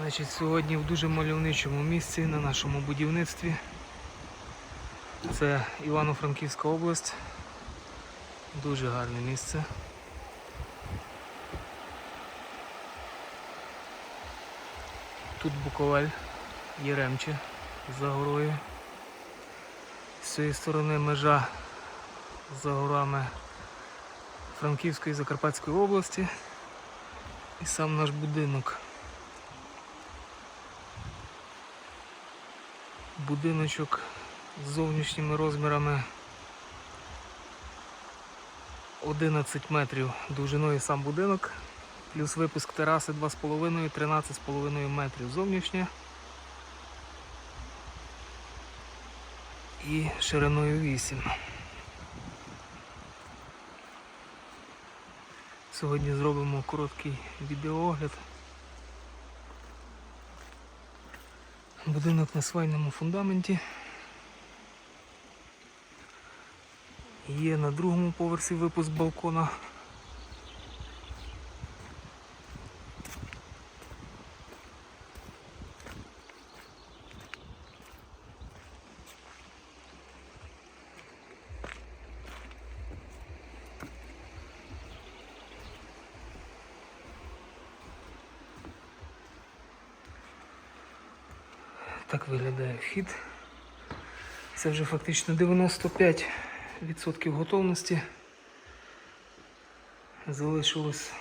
Значить, сьогодні в дуже мальовничому місці на нашому будівництві. Це Івано-Франківська область. Дуже гарне місце. Тут Буковель, Єремче за горою. З цієї сторони межа за горами Франківської і Закарпатської області. І сам наш будинок. Будиночок з зовнішніми розмірами 11 метрів довжиною сам будинок, плюс випуск тераси 2,5, 13,5 метрів зовнішня і шириною 8. Сьогодні зробимо короткий відеоогляд. Будинок на свайному фундаменті. Є на другому поверсі випуск балкона. Так виглядає вхід. Це вже фактично 95% готовності. Залишилось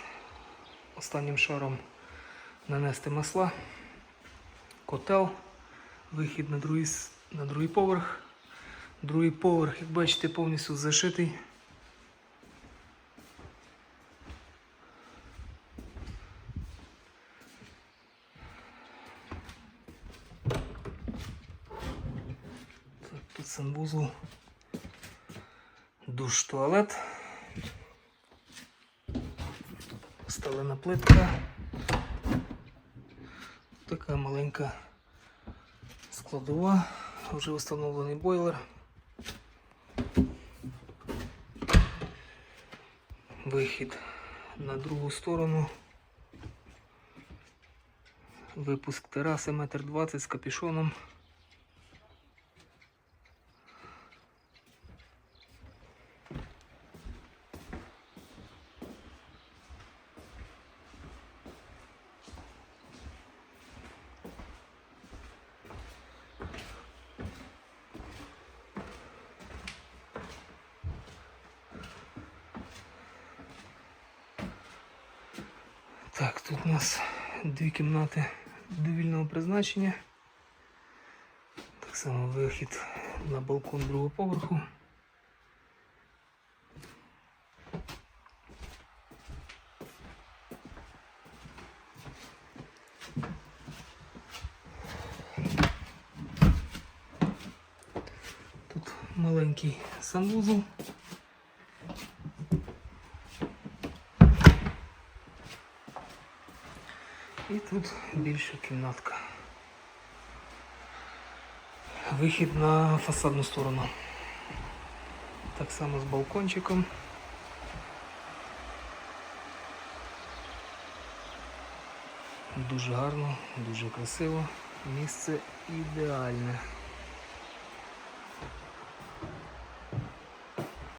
останнім шаром нанести масла, котел, вихід на другий, на другий поверх. Другий поверх, як бачите, повністю зашитий. Так, тут санвузол, душ, туалет. Поставлена плитка. Така маленька складова, вже встановлений бойлер. Вихід на другу сторону. Випуск тераси метр двадцять з капюшоном. Так, тут у нас дві кімнати довільного призначення. Так само вихід на балкон другого поверху. Тут маленький санвузол. І тут більша кімнатка. Вихід на фасадну сторону. Так само з балкончиком. Дуже гарно, дуже красиво. Місце ідеальне.